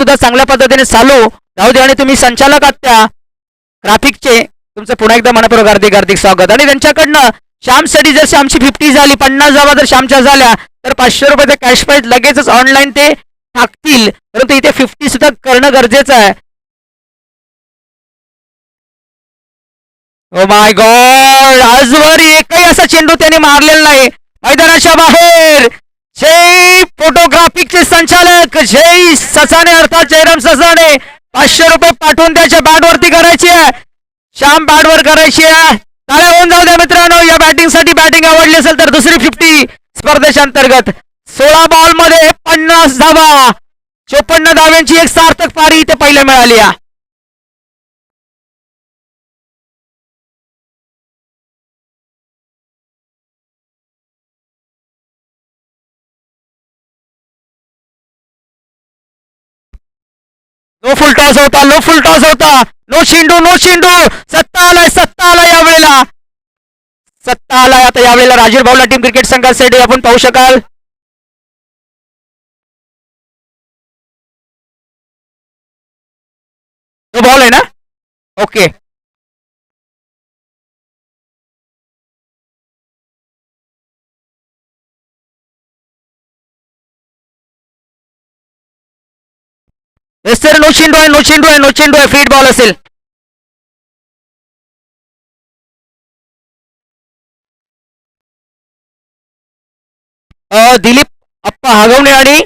सुद्धा चांगल्या पद्धतीने चालू. राहू दे आणि तुम्ही संचालक आहात त्या. ग्राफिकचे तुमचं पुन्हा एकदा मनपूर्वक हार्दिक हार्दिक स्वागत. आणि त्यांच्याकडनं श्यामसाठी जर श्यामची फिफ्टी झाली पन्नास जावा जर श्यामच्या झाल्या तर पाचशे रुपयाचा कॅश प्राईज लगेचच ऑनलाईन ते टाकतील. परंतु इथे फिफ्टी सुद्धा करणं गरजेचं आहे. ओ माय गॉड आजवर एकही असा चेंडू त्याने मारलेला नाही. मैदानाच्या बाहेर! फोटोग्राफिकचे संचालक जय ससाने अर्थात जयराम ससाने पाचशे रुपये पाठवून त्याच्या बॅटवरती करायची आहे. श्याम बॅटवर करायची आहे. टाळ्या होऊन जाऊ द्या मित्रांनो या बॅटिंगसाठी बॅटिंग आवडली असेल तर दुसरी फिफ्टी स्पर्धेच्या अंतर्गत सोळा बॉलमध्ये पन्नास धावा. चोपन्न धाव्यांची एक सार्थक पारी इथे पहिल्या मिळाली आहे. नो फुल टॉस होता नो फुल टॉस होता. नो शिंडू नो शिंडू सत्ता आलाय सत्ता आला यावेळेला. सत्ता आलाय आता यावेळेला राजीव भाऊला टीम क्रिकेट संघासाठी आपण पाहू शकाल. तो बॉल आहे ना? ओके येस नो चेंडू आहे नो चेंडू आहे नो चेंडू आहे फीड बॉल असेल दिलीप अप्पा हागवणे आणि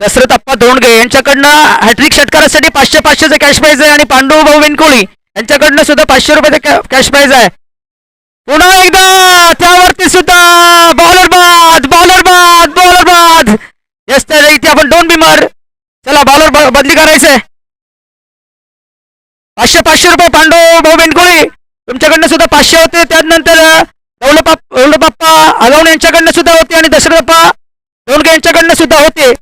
दशरथ अप्पा धोंडगे यांच्याकडनं हॅट्रिक षटकारासाठी पाचशे पाचशेचं कॅश प्राईज आहे आणि पांडू भाऊ वेनकोळी यांच्याकडनं सुद्धा पाचशे रुपयाचं कॅश प्राईज आहे. पुन्हा एकदा त्यावरती सुद्धा बॉलर बाद बॉलर बाद बॉलर बाद येस तर इथे आपण दोन बिमार चला बॉलर बदली करायचंय पाचशे पाचशे रुपये पांडव भाऊ बेंडकोळी तुमच्याकडनं सुद्धा पाचशे होते त्यानंतर दौलपाप दौलबाप्पा आगवणे यांच्याकडनं सुद्धा होते आणि दशरथप्पा दोनके यांच्याकडनं सुद्धा होते.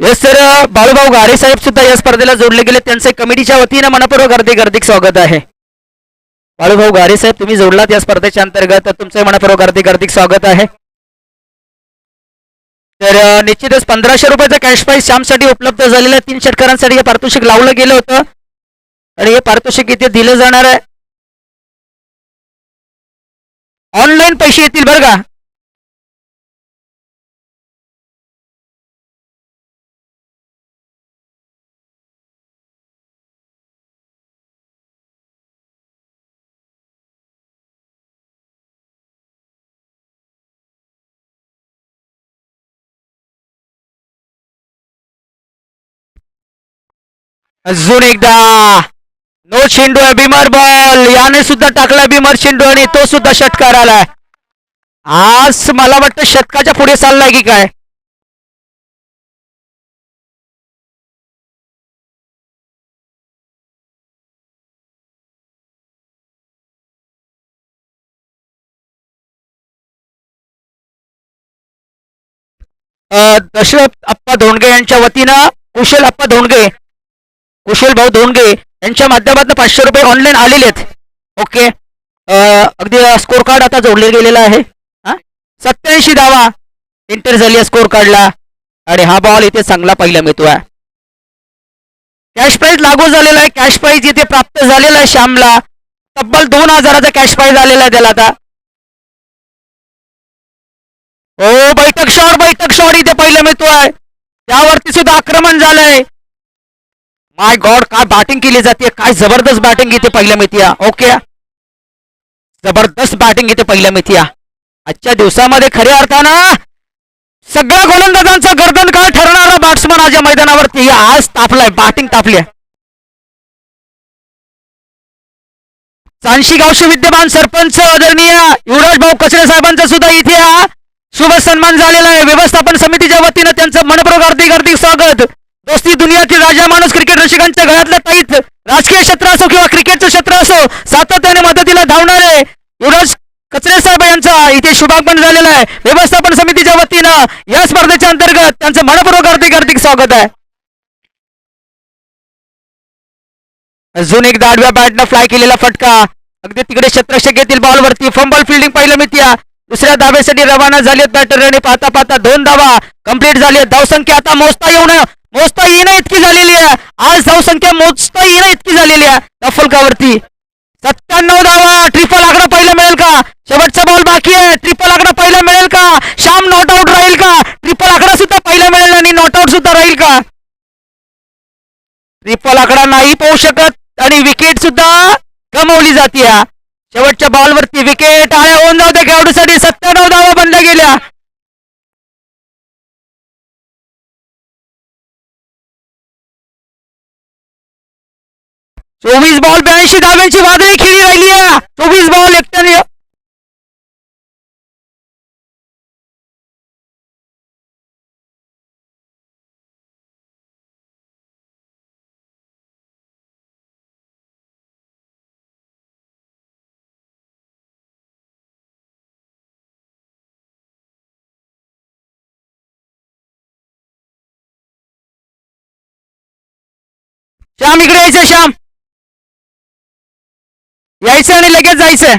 येस सर बाळूभाऊ गारे साहेब सुद्धा या स्पर्धेला जोडले गेले. त्यांचे कमिटीच्या वतीनं मनपूर्वक हार्दिक हार्दिक स्वागत आहे. बाळूभाऊ गारे साहेब तुम्ही जोडलात या स्पर्धेच्या अंतर्गत. तर तुमचे मनपूर्वक हार्दिक हार्दिक स्वागत आहे. तर निश्चितच पंधराशे रुपयाचं कॅश प्राईज श्यामसाठी उपलब्ध झालेलं आहे. तीन षटकारांसाठी हे पारितोषिक लावलं गेलं होतं. आणि हे पारितोषिक इथे दिलं जाणार आहे. ऑनलाईन पैसे येतील बरं का? अजून एकदा. नो चेंडू आहे बिमर बॉल याने सुद्धा टाकला बिमर चेंडू आणि तो सुद्धा षटकार आलाय. आज मला वाटतं शतकाच्या पुढे चाललाय की काय? दशरथ अप्पा धोंडगे यांच्या वतीनं कुशल अप्पा धोंडगे कुशल भाऊ धोंडगे यांच्या माध्यमातून पाचशे रुपये ऑनलाईन आलेले आहेत ओके अगदी स्कोर कार्ड आता जोडले गेलेला आहे. हा? सत्याऐंशी धावा. एंटर झाली आहे स्कोर कार्डला आणि हा बॉल इथे चांगला पहिला मिळतोय. कॅश प्राईज लागू झालेला आहे. कॅश प्राईज इथे प्राप्त झालेला आहे श्यामला. तब्बल दोन हजाराचा कॅश प्राईज आलेला आहे त्याला आता. हो बैठक शॉट बैठक शॉट इथे पहिलं आहे त्यावरती सुद्धा आक्रमण झालंय. माय गॉड काय बॅटिंग केली जाते काय जबरदस्त बॅटिंग इथे पहिल्या मिथिया ओके जबरदस्त बॅटिंग इथे पहिल्या मिथिया आजच्या दिवसामध्ये खऱ्या अर्थानं सगळ्या गोलंदाजांचं गर्दन काय ठरणारा बॅट्समन आज या मैदानावरती? आज तापलाय बॅटिंग तापली चांशी गावचे विद्यमान सरपंच आदरणीय युवराज भाऊ कचरे साहेबांचा सुद्धा इथे हा शुभ सन्मान झालेला आहे. व्यवस्थापन समितीच्या वतीनं त्यांचं मनपूर्वक हार्दिक हार्दिक स्वागत. दोस्ती दुनियातील राजा माणूस क्रिकेट रसिकांच्या घरातल्या ताईत. राजकीय क्षेत्र असो किंवा क्रिकेटचं क्षेत्र असो सातत्याने मदतीला धावणारे युवराज कचरे साहेब यांचा इथे शुभागमन झालेला आहे. व्यवस्थापन समितीच्या वतीनं या स्पर्धेच्या अंतर्गत त्यांचं मनपूर्वक हार्दिक हार्दिक स्वागत आहे. अजून एक आडव्या बॅटनं फ्लाय केलेला फटका. अगदी तिकडे शतरक्षक येतील बॉलवरती फंबल फिल्डिंग पहिलं मितीया. दुसऱ्या धाब्यासाठी रवाना झाली बॅटर आणि पाहता पाहता दोन धावा कंप्लीट झाली आहेत. धावसंख्या आता मोजता येऊ नये मोजता येणं इतकी झालेली आहे. आज धावसंख्या मोजता येणं इतकी झालेली आहे. त्या फलकावरती सत्त्याण्णव धावा. ट्रिपल आकडा पहिला मिळेल का? शेवटचा बॉल बाकी आहे. ट्रिपल आकडा पहिला मिळेल का? श्याम नॉट आउट राहील का? ट्रिपल आकडा सुद्धा पहिला मिळेल आणि नॉट आउट सुद्धा राहील का? ट्रिपल आकडा नाही पाहू शकत आणि विकेट सुद्धा गमावली जाते शेवटच्या बॉलवरती विकेट आळ्या होऊन जाऊ त्या खेळाडूसाठी सत्त्याण्णव धावा बनल्या गेल्या. चोवीस बॉल ब्याऐंशी धाव्यांची वादळी खेळी राहिली आहे चोवीस बॉल एकट्याने श्याम इकडे श्याम यायचं आणि लगेच जायचं.